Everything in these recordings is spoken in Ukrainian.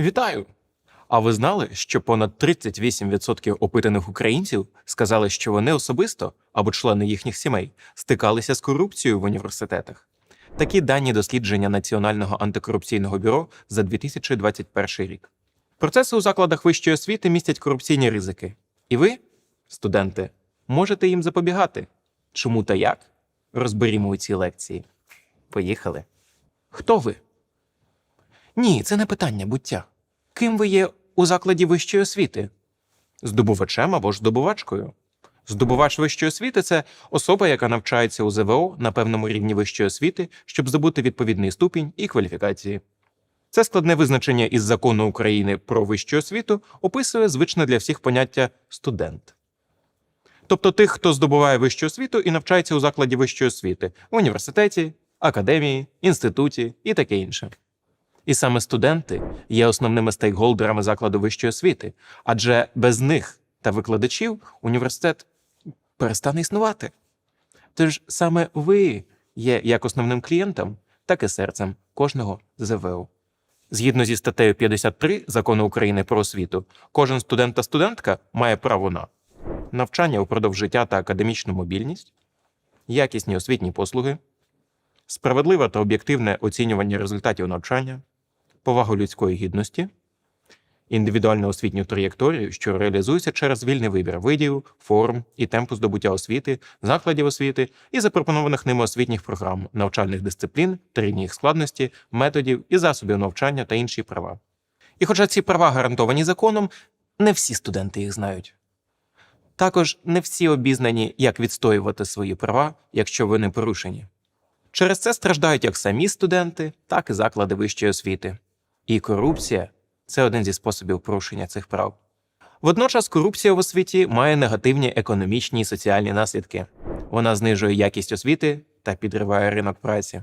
Вітаю! А ви знали, що понад 38% опитаних українців сказали, що вони особисто або члени їхніх сімей стикалися з корупцією в університетах? Такі дані дослідження Національного антикорупційного бюро за 2021 рік. Процеси у закладах вищої освіти містять корупційні ризики. І ви, студенти, можете їм запобігати. Чому та як? Розберімо у цій лекції. Поїхали. Хто ви? Ні, це не питання буття. Ким ви є у закладі вищої освіти? Здобувачем або ж здобувачкою? Здобувач вищої освіти це особа, яка навчається у ЗВО на певному рівні вищої освіти, щоб здобути відповідний ступінь і кваліфікації. Це складне визначення із закону України про вищу освіту описує звичне для всіх поняття студент. Тобто тих, хто здобуває вищу освіту і навчається у закладі вищої освіти в університеті, академії, інституті і таке інше. І саме студенти є основними стейкхолдерами закладу вищої освіти, адже без них та викладачів університет перестане існувати. Тож саме ви є як основним клієнтом, так і серцем кожного ЗВО. Згідно зі статтею 53 закону України про освіту, кожен студент та студентка має право на навчання упродовж життя та академічну мобільність, якісні освітні послуги, справедливе та об'єктивне оцінювання результатів навчання, повагу людської гідності, індивідуальну освітню траєкторію, що реалізується через вільний вибір видів, форм і темпу здобуття освіти, закладів освіти і запропонованих ними освітніх програм, навчальних дисциплін та їх складності, методів і засобів навчання та інші права. І хоча ці права гарантовані законом, не всі студенти їх знають. Також не всі обізнані, як відстоювати свої права, якщо вони порушені. Через це страждають як самі студенти, так і заклади вищої освіти. І корупція це один зі способів порушення цих прав. Водночас корупція в освіті має негативні економічні і соціальні наслідки. Вона знижує якість освіти та підриває ринок праці,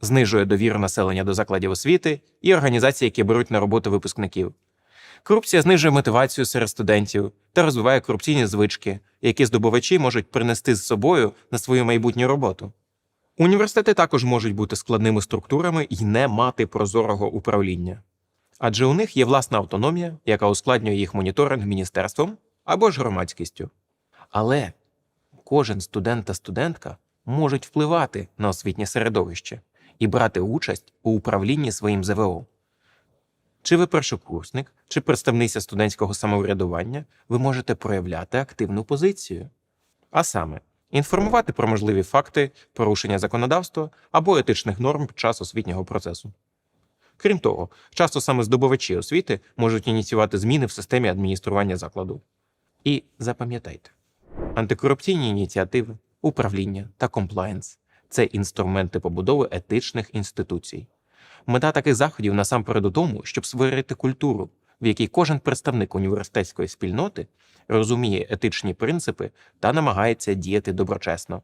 знижує довіру населення до закладів освіти і організацій, які беруть на роботу випускників. Корупція знижує мотивацію серед студентів та розвиває корупційні звички, які здобувачі можуть принести з собою на свою майбутню роботу. Університети також можуть бути складними структурами і не мати прозорого управління. Адже у них є власна автономія, яка ускладнює їх моніторинг міністерством або ж громадськістю. Але кожен студент та студентка можуть впливати на освітнє середовище і брати участь у управлінні своїм ЗВО. Чи ви першокурсник, чи представниця студентського самоврядування, ви можете проявляти активну позицію. А саме, інформувати про можливі факти порушення законодавства або етичних норм під час освітнього процесу. Крім того, часто саме здобувачі освіти можуть ініціювати зміни в системі адміністрування закладу. І запам'ятайте, антикорупційні ініціативи, управління та комплаєнс це інструменти побудови етичних інституцій. Мета таких заходів насамперед у тому, щоб створити культуру, в якій кожен представник університетської спільноти розуміє етичні принципи та намагається діяти доброчесно.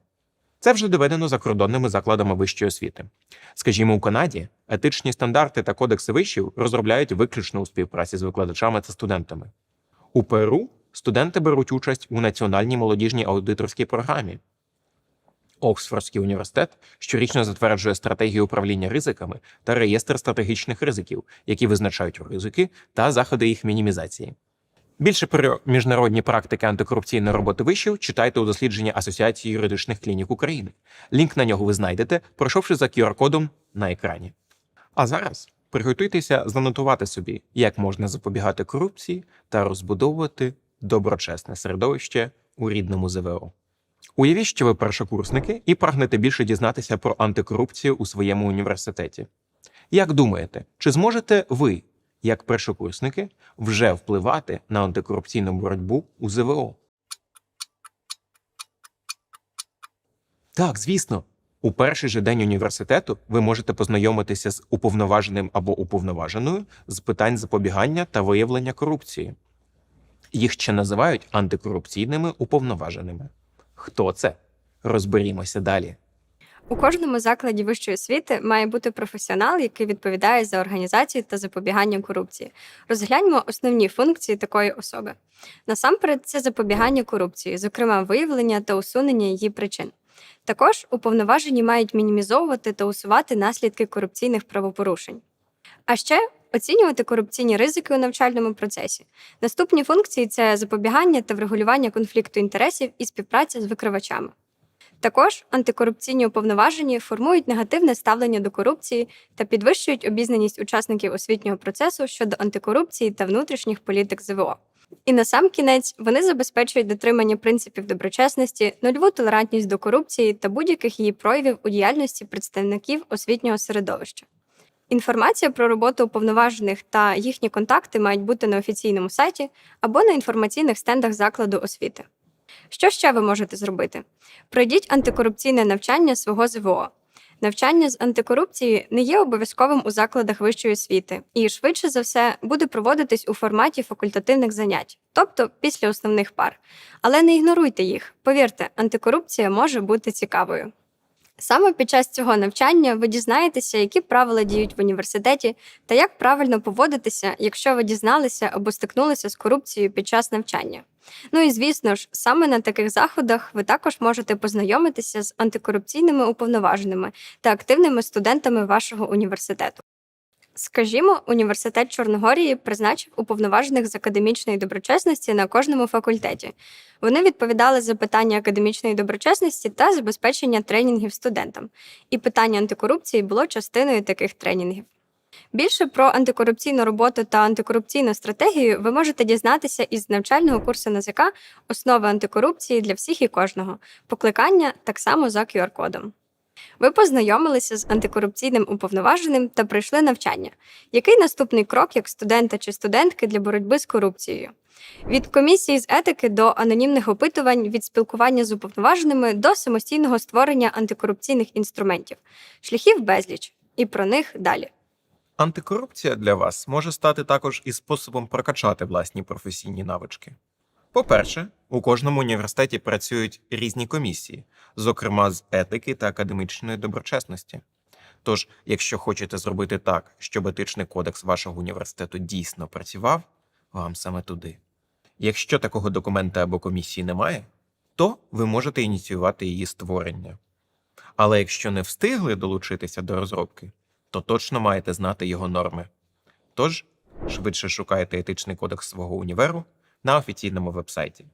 Це вже доведено закордонними закладами вищої освіти. Скажімо, у Канаді етичні стандарти та кодекси вишів розробляють виключно у співпраці з викладачами та студентами. У Перу студенти беруть участь у національній молодіжній аудиторській програмі. Оксфордський університет щорічно затверджує стратегію управління ризиками та реєстр стратегічних ризиків, які визначають ризики та заходи їх мінімізації. Більше про міжнародні практики антикорупційної роботи вишів читайте у дослідженні Асоціації юридичних клінік України. Лінк на нього ви знайдете, пройшовши за QR-кодом на екрані. А зараз приготуйтеся занотувати собі, як можна запобігати корупції та розбудовувати доброчесне середовище у рідному ЗВО. Уявіть, що ви першокурсники і прагнете більше дізнатися про антикорупцію у своєму університеті. Як думаєте, чи зможете ви, як першокурсники, вже впливати на антикорупційну боротьбу у ЗВО? Так, звісно. У перший же день університету ви можете познайомитися з уповноваженим або уповноваженою з питань запобігання та виявлення корупції. Їх ще називають антикорупційними уповноваженими. Хто це? Розберімося далі. У кожному закладі вищої освіти має бути професіонал, який відповідає за організацію та запобігання корупції. Розгляньмо основні функції такої особи. Насамперед, це запобігання корупції, зокрема виявлення та усунення її причин. Також уповноважені мають мінімізовувати та усувати наслідки корупційних правопорушень. А ще оцінювати корупційні ризики у навчальному процесі. Наступні функції це запобігання та врегулювання конфлікту інтересів і співпраця з викривачами. Також антикорупційні уповноважені формують негативне ставлення до корупції та підвищують обізнаність учасників освітнього процесу щодо антикорупції та внутрішніх політик ЗВО. І на сам кінець вони забезпечують дотримання принципів доброчесності, нульову толерантність до корупції та будь-яких її проявів у діяльності представників освітнього середовища. Інформація про роботу уповноважених та їхні контакти мають бути на офіційному сайті або на інформаційних стендах закладу освіти. Що ще ви можете зробити? Пройдіть антикорупційне навчання свого ЗВО. Навчання з антикорупції не є обов'язковим у закладах вищої освіти і швидше за все буде проводитись у форматі факультативних занять, тобто після основних пар. Але не ігноруйте їх. Повірте, антикорупція може бути цікавою. Саме під час цього навчання ви дізнаєтеся, які правила діють в університеті та як правильно поводитися, якщо ви дізналися або стикнулися з корупцією під час навчання. Ну і звісно ж, саме на таких заходах ви також можете познайомитися з антикорупційними уповноваженими та активними студентами вашого університету. Скажімо, університет Чорногорії призначив уповноважених з академічної доброчесності на кожному факультеті. Вони відповідали за питання академічної доброчесності та забезпечення тренінгів студентам. І питання антикорупції було частиною таких тренінгів. Більше про антикорупційну роботу та антикорупційну стратегію ви можете дізнатися із навчального курсу НАЗК Основи антикорупції для всіх і кожного. Покликання так само за QR-кодом. Ви познайомилися з антикорупційним уповноваженим та пройшли навчання. Який наступний крок як студента чи студентки для боротьби з корупцією? Від комісії з етики до анонімних опитувань, від спілкування з уповноваженими до самостійного створення антикорупційних інструментів, шляхів безліч, і про них далі. Антикорупція для вас може стати також і способом прокачати власні професійні навички. По-перше, у кожному університеті працюють різні комісії, зокрема з етики та академічної доброчесності. Тож, якщо хочете зробити так, щоб етичний кодекс вашого університету дійсно працював, вам саме туди. Якщо такого документа або комісії немає, то ви можете ініціювати її створення. Але якщо не встигли долучитися до розробки, то точно маєте знати його норми. Тож, швидше шукайте етичний кодекс свого універу на офіційному вебсайті.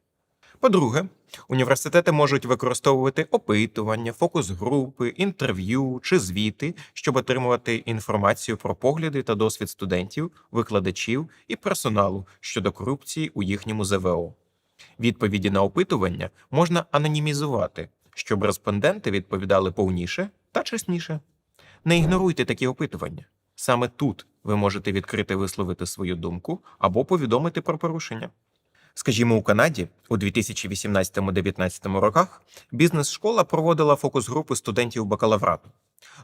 По-друге, університети можуть використовувати опитування, фокус-групи, інтерв'ю чи звіти, щоб отримувати інформацію про погляди та досвід студентів, викладачів і персоналу щодо корупції у їхньому ЗВО. Відповіді на опитування можна анонімізувати, щоб респонденти відповідали повніше та чесніше. Не ігноруйте такі опитування. Саме тут ви можете відкрити висловити свою думку або повідомити про порушення. Скажімо, у Канаді у 2018-19 роках бізнес-школа проводила фокус-групи студентів бакалаврату.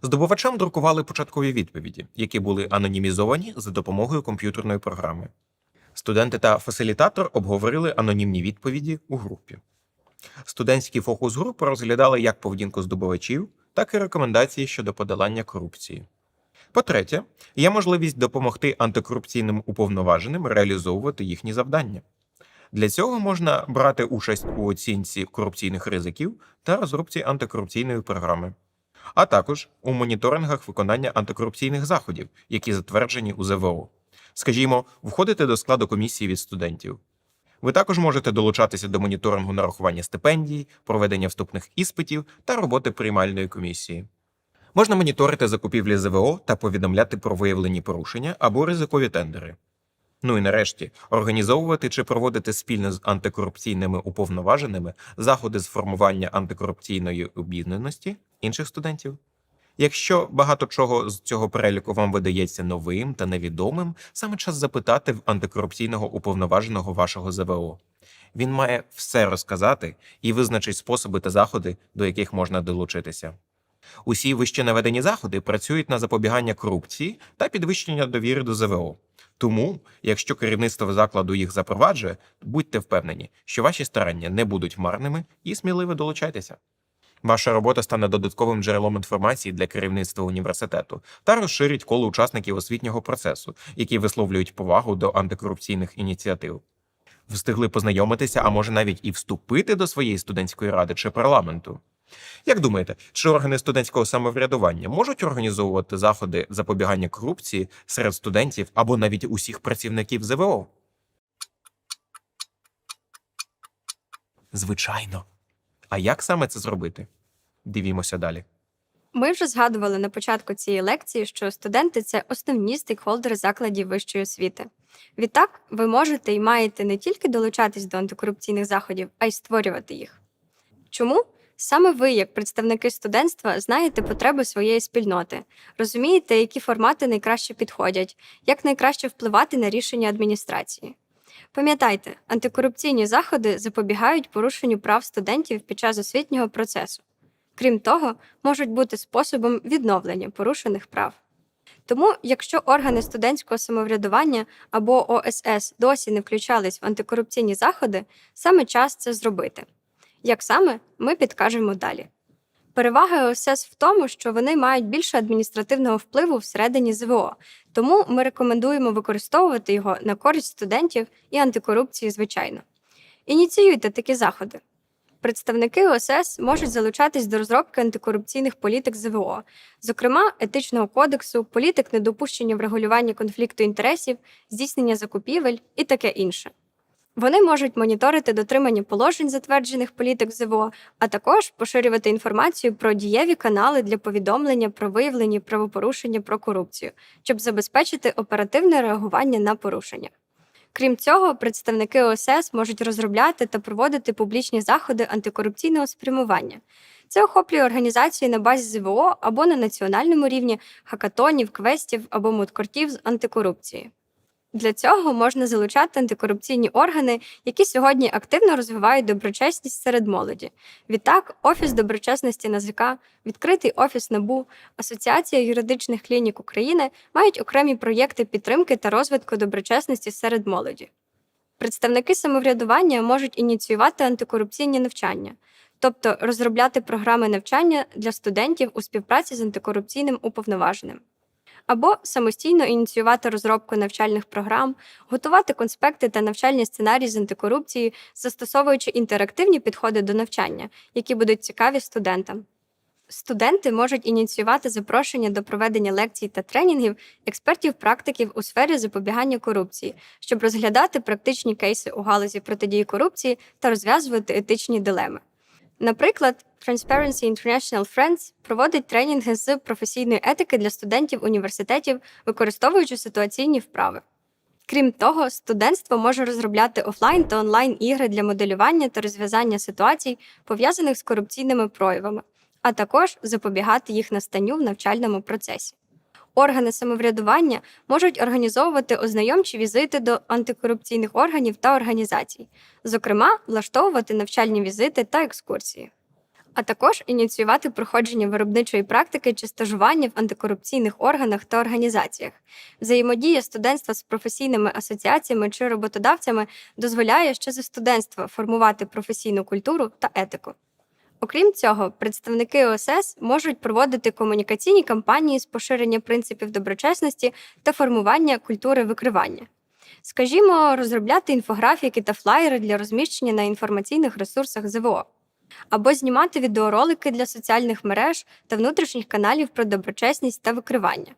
Здобувачам друкували початкові відповіді, які були анонімізовані за допомогою комп'ютерної програми. Студенти та фасилітатор обговорили анонімні відповіді у групі. Студентські фокус-групи розглядали як поведінку здобувачів, так і рекомендації щодо подолання корупції. По-третє, є можливість допомогти антикорупційним уповноваженим реалізовувати їхні завдання. Для цього можна брати участь у оцінці корупційних ризиків та розробці антикорупційної програми, а також у моніторингах виконання антикорупційних заходів, які затверджені у ЗВО. Скажімо, входити до складу комісії від студентів. Ви також можете долучатися до моніторингу нарахування стипендій, проведення вступних іспитів та роботи приймальної комісії. Можна моніторити закупівлі ЗВО та повідомляти про виявлені порушення або ризикові тендери. Ну і нарешті організовувати чи проводити спільно з антикорупційними уповноваженими заходи з формування антикорупційної обізнаності інших студентів. Якщо багато чого з цього переліку вам видається новим та невідомим, саме час запитати в антикорупційного уповноваженого вашого ЗВО. Він має все розказати і визначить способи та заходи, до яких можна долучитися. Усі вище наведені заходи працюють на запобігання корупції та підвищення довіри до ЗВО. Тому, якщо керівництво закладу їх запроваджує, будьте впевнені, що ваші старання не будуть марними і сміливо долучайтеся. Ваша робота стане додатковим джерелом інформації для керівництва університету та розширить коло учасників освітнього процесу, які висловлюють повагу до антикорупційних ініціатив. Встигли познайомитися, а може навіть і вступити до своєї студентської ради чи парламенту. Як думаєте, чи органи студентського самоврядування можуть організовувати заходи запобігання корупції серед студентів або навіть усіх працівників ЗВО? Звичайно. А як саме це зробити? Дивімося далі. Ми вже згадували на початку цієї лекції, що студенти це основні стейкхолдери закладів вищої освіти. Відтак, ви можете і маєте не тільки долучатись до антикорупційних заходів, а й створювати їх. Чому? Саме ви, як представники студентства, знаєте потреби своєї спільноти, розумієте, які формати найкраще підходять, як найкраще впливати на рішення адміністрації. Пам'ятайте, антикорупційні заходи запобігають порушенню прав студентів під час освітнього процесу. Крім того, можуть бути способом відновлення порушених прав. Тому, якщо органи студентського самоврядування або ОСС досі не включались в антикорупційні заходи, саме час це зробити. Як саме, ми підкажемо далі. Перевага ОСС в тому, що вони мають більше адміністративного впливу всередині ЗВО, тому ми рекомендуємо використовувати його на користь студентів і антикорупції, звичайно. Ініціюйте такі заходи. Представники ОСС можуть залучатись до розробки антикорупційних політик ЗВО, зокрема етичного кодексу, політик недопущення врегулювання конфлікту інтересів, здійснення закупівель і таке інше. Вони можуть моніторити дотримання положень затверджених політик ЗВО, а також поширювати інформацію про дієві канали для повідомлення про виявлені правопорушення про корупцію, щоб забезпечити оперативне реагування на порушення. Крім цього, представники ОСС можуть розробляти та проводити публічні заходи антикорупційного спрямування. Це охоплює організації на базі ЗВО або на національному рівні хакатонів, квестів або мудкортів з антикорупції. Для цього можна залучати антикорупційні органи, які сьогодні активно розвивають доброчесність серед молоді. Відтак, Офіс доброчесності НАЗК, відкритий офіс НАБУ, Асоціація юридичних клінік України мають окремі проєкти підтримки та розвитку доброчесності серед молоді. Представники самоврядування можуть ініціювати антикорупційні навчання, тобто розробляти програми навчання для студентів у співпраці з антикорупційним уповноваженим або самостійно ініціювати розробку навчальних програм, готувати конспекти та навчальні сценарії з антикорупції, застосовуючи інтерактивні підходи до навчання, які будуть цікаві студентам. Студенти можуть ініціювати запрошення до проведення лекцій та тренінгів експертів-практиків у сфері запобігання корупції, щоб розглядати практичні кейси у галузі протидії корупції та розв'язувати етичні дилеми. Наприклад, Transparency International Friends проводить тренінги з професійної етики для студентів університетів, використовуючи ситуаційні вправи. Крім того, студентство може розробляти офлайн та онлайн ігри для моделювання та розв'язання ситуацій, пов'язаних з корупційними проявами, а також запобігати їх настанню в навчальному процесі. Органи самоврядування можуть організовувати ознайомчі візити до антикорупційних органів та організацій, зокрема, влаштовувати навчальні візити та екскурсії, а також ініціювати проходження виробничої практики чи стажування в антикорупційних органах та організаціях. Взаємодія студентства з професійними асоціаціями чи роботодавцями дозволяє ще за студентства формувати професійну культуру та етику. Окрім цього, представники ОСС можуть проводити комунікаційні кампанії з поширення принципів доброчесності та формування культури викривання. Скажімо, розробляти інфографіки та флаєри для розміщення на інформаційних ресурсах ЗВО, або знімати відеоролики для соціальних мереж та внутрішніх каналів про доброчесність та викривання.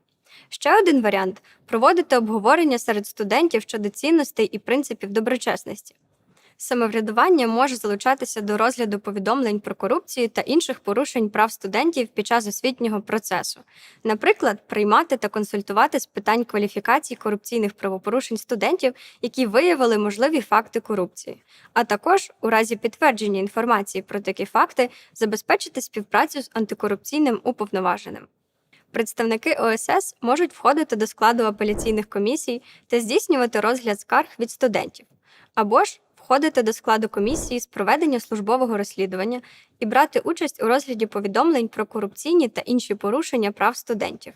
Ще один варіант проводити обговорення серед студентів щодо цінностей і принципів доброчесності. Самоврядування може залучатися до розгляду повідомлень про корупцію та інших порушень прав студентів під час освітнього процесу, наприклад, приймати та консультувати з питань кваліфікації корупційних правопорушень студентів, які виявили можливі факти корупції, а також у разі підтвердження інформації про такі факти забезпечити співпрацю з антикорупційним уповноваженим. Представники ОСС можуть входити до складу апеляційних комісій та здійснювати розгляд скарг від студентів, або ж входити до складу комісії з проведення службового розслідування і брати участь у розгляді повідомлень про корупційні та інші порушення прав студентів.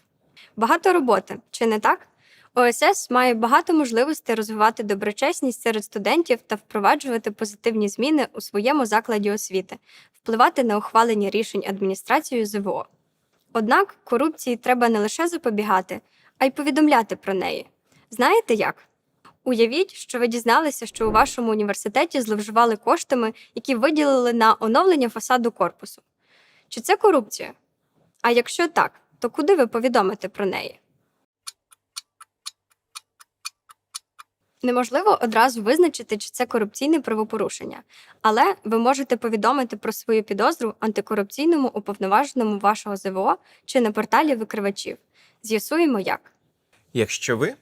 Багато роботи, чи не так? ОСС має багато можливостей розвивати доброчесність серед студентів та впроваджувати позитивні зміни у своєму закладі освіти, впливати на ухвалення рішень адміністрацією ЗВО. Однак корупції треба не лише запобігати, а й повідомляти про неї. Знаєте як? Уявіть, що ви дізналися, що у вашому університеті зловживали коштами, які виділили на оновлення фасаду корпусу. Чи це корупція? А якщо так, то куди ви повідомите про неї? Неможливо одразу визначити, чи це корупційне правопорушення, але ви можете повідомити про свою підозру антикорупційному уповноваженому вашого ЗВО чи на порталі викривачів. З'ясуємо як. Якщо ви,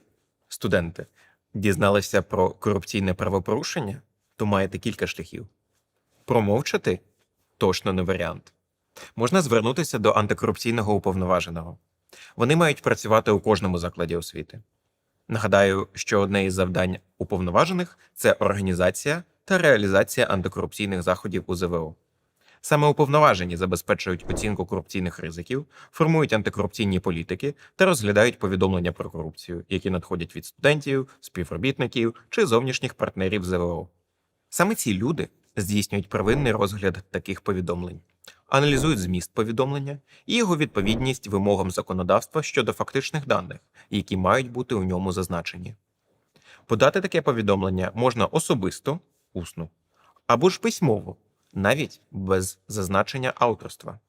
студенти, дізналися про корупційне правопорушення, то маєте кілька шляхів. Промовчати точно не варіант. Можна звернутися до антикорупційного уповноваженого. Вони мають працювати у кожному закладі освіти. Нагадаю, що одне із завдань уповноважених це організація та реалізація антикорупційних заходів у ЗВО. Саме уповноважені забезпечують оцінку корупційних ризиків, формують антикорупційні політики та розглядають повідомлення про корупцію, які надходять від студентів, співробітників чи зовнішніх партнерів ЗВО. Саме ці люди здійснюють первинний розгляд таких повідомлень, аналізують зміст повідомлення і його відповідність вимогам законодавства щодо фактичних даних, які мають бути у ньому зазначені. Подати таке повідомлення можна особисто, усно, або ж письмово, навіть без зазначення авторства.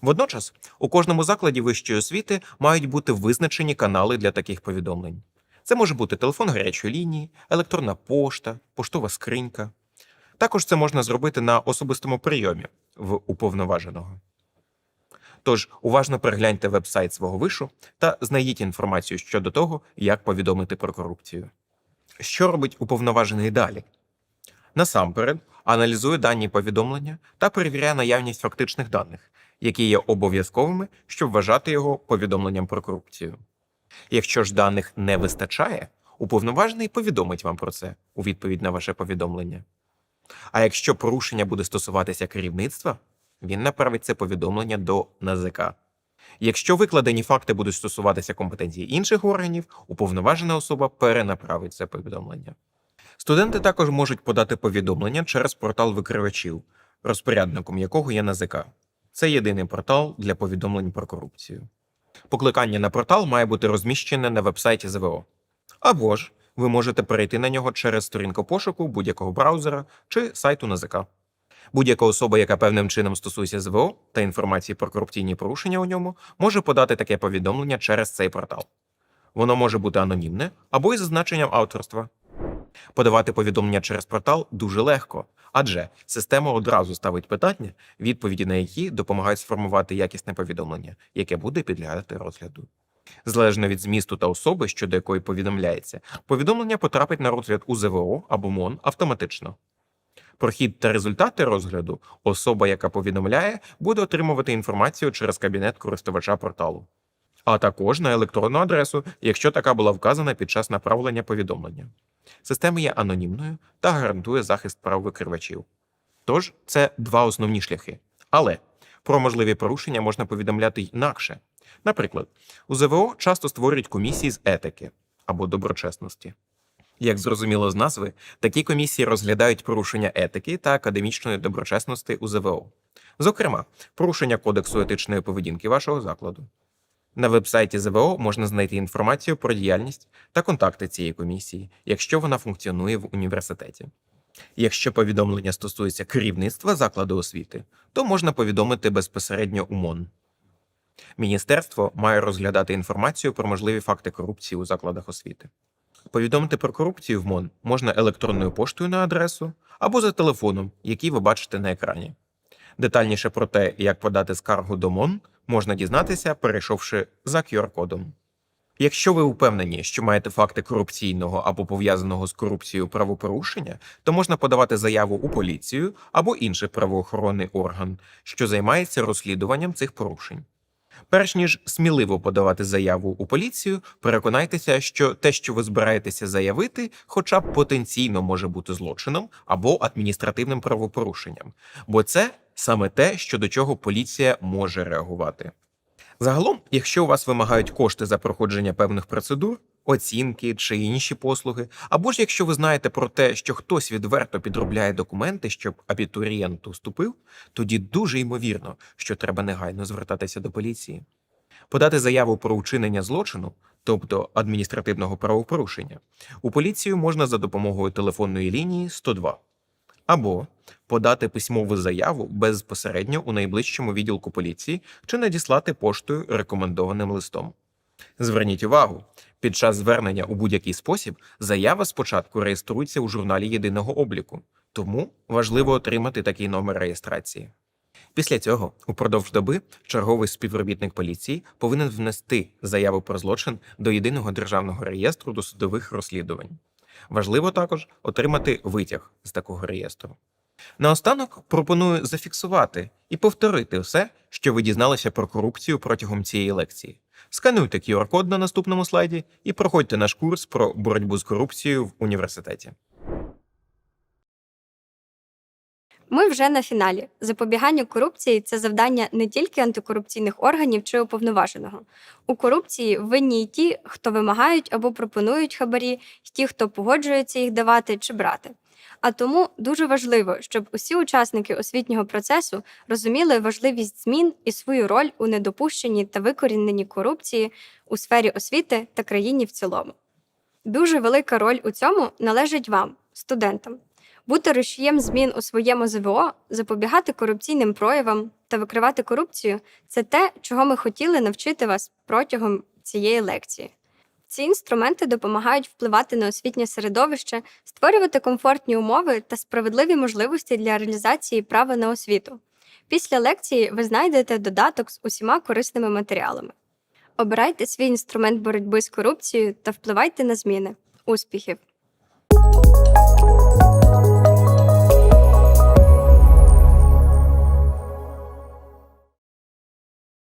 Водночас, у кожному закладі вищої освіти мають бути визначені канали для таких повідомлень. Це може бути телефон гарячої лінії, електронна пошта, поштова скринька. Також це можна зробити на особистому прийомі в уповноваженого. Тож уважно перегляньте веб-сайт свого вишу та знайдіть інформацію щодо того, як повідомити про корупцію. Що робить уповноважений далі? Насамперед, аналізує дані повідомлення та перевіряє наявність фактичних даних, які є обов'язковими, щоб вважати його повідомленням про корупцію. Якщо ж даних не вистачає, уповноважений повідомить вам про це у відповідь на ваше повідомлення. А якщо порушення буде стосуватися керівництва, він направить це повідомлення до НАЗК. Якщо викладені факти будуть стосуватися компетенції інших органів, уповноважена особа перенаправить це повідомлення. Студенти також можуть подати повідомлення через портал викривачів, розпорядником якого є НАЗК. Це єдиний портал для повідомлень про корупцію. Покликання на портал має бути розміщене на вебсайті ЗВО. Або ж ви можете перейти на нього через сторінку пошуку будь-якого браузера чи сайту НАЗК. Будь-яка особа, яка певним чином стосується ЗВО та інформації про корупційні порушення у ньому, може подати таке повідомлення через цей портал. Воно може бути анонімне або із зазначенням авторства. Подавати повідомлення через портал дуже легко, адже система одразу ставить питання, відповіді на які допомагають сформувати якісне повідомлення, яке буде підлягати розгляду. Залежно від змісту та особи, щодо якої повідомляється, повідомлення потрапить на розгляд у ЗВО або МОН автоматично. Про хід та результати розгляду особа, яка повідомляє, буде отримувати інформацію через кабінет користувача порталу, а також на електронну адресу, якщо така була вказана під час направлення повідомлення. Система є анонімною та гарантує захист прав викривачів. Тож це два основні шляхи. Але про можливі порушення можна повідомляти інакше. Наприклад, у ЗВО часто створюють комісії з етики або доброчесності. Як зрозуміло з назви, такі комісії розглядають порушення етики та академічної доброчесності у ЗВО, зокрема, порушення кодексу етичної поведінки вашого закладу. На вебсайті ЗВО можна знайти інформацію про діяльність та контакти цієї комісії, якщо вона функціонує в університеті. Якщо повідомлення стосується керівництва закладу освіти, то можна повідомити безпосередньо у МОН. Міністерство має розглядати інформацію про можливі факти корупції у закладах освіти. Повідомити про корупцію в МОН можна електронною поштою на адресу або за телефоном, який ви бачите на екрані. Детальніше про те, як подати скаргу до МОН, можна дізнатися, перейшовши за QR-кодом. Якщо ви впевнені, що маєте факти корупційного або пов'язаного з корупцією правопорушення, то можна подавати заяву у поліцію або інший правоохоронний орган, що займається розслідуванням цих порушень. Перш ніж сміливо подавати заяву у поліцію, переконайтеся, що те, що ви збираєтеся заявити, хоча б потенційно може бути злочином або адміністративним правопорушенням, бо це саме те, щодо чого поліція може реагувати. Загалом, якщо у вас вимагають кошти за проходження певних процедур, оцінки чи інші послуги, або ж якщо ви знаєте про те, що хтось відверто підробляє документи, щоб абітурієнт уступив, тоді дуже ймовірно, що треба негайно звертатися до поліції. Подати заяву про вчинення злочину, тобто адміністративного правопорушення, у поліцію можна за допомогою телефонної лінії 102 або подати письмову заяву безпосередньо у найближчому відділку поліції чи надіслати поштою рекомендованим листом. Зверніть увагу, під час звернення у будь-який спосіб заява спочатку реєструється у журналі єдиного обліку, тому важливо отримати такий номер реєстрації. Після цього, упродовж доби, черговий співробітник поліції повинен внести заяву про злочин до єдиного державного реєстру досудових розслідувань. Важливо також отримати витяг з такого реєстру. Наостанок пропоную зафіксувати і повторити все, що ви дізналися про корупцію протягом цієї лекції. Скануйте QR-код на наступному слайді і проходьте наш курс про боротьбу з корупцією в університеті. Ми вже на фіналі. Запобігання корупції це завдання не тільки антикорупційних органів чи уповноваженого. У корупції винні й ті, хто вимагають або пропонують хабарі, й ті, хто погоджується їх давати чи брати. А тому дуже важливо, щоб усі учасники освітнього процесу розуміли важливість змін і свою роль у недопущенні та викоріненні корупції у сфері освіти та країні в цілому. Дуже велика роль у цьому належить вам, студентам бути рушієм змін у своєму ЗВО, запобігати корупційним проявам та викривати корупцію це те, чого ми хотіли навчити вас протягом цієї лекції. Ці інструменти допомагають впливати на освітнє середовище, створювати комфортні умови та справедливі можливості для реалізації права на освіту. Після лекції ви знайдете додаток з усіма корисними матеріалами. Обирайте свій інструмент боротьби з корупцією та впливайте на зміни. Успіхів!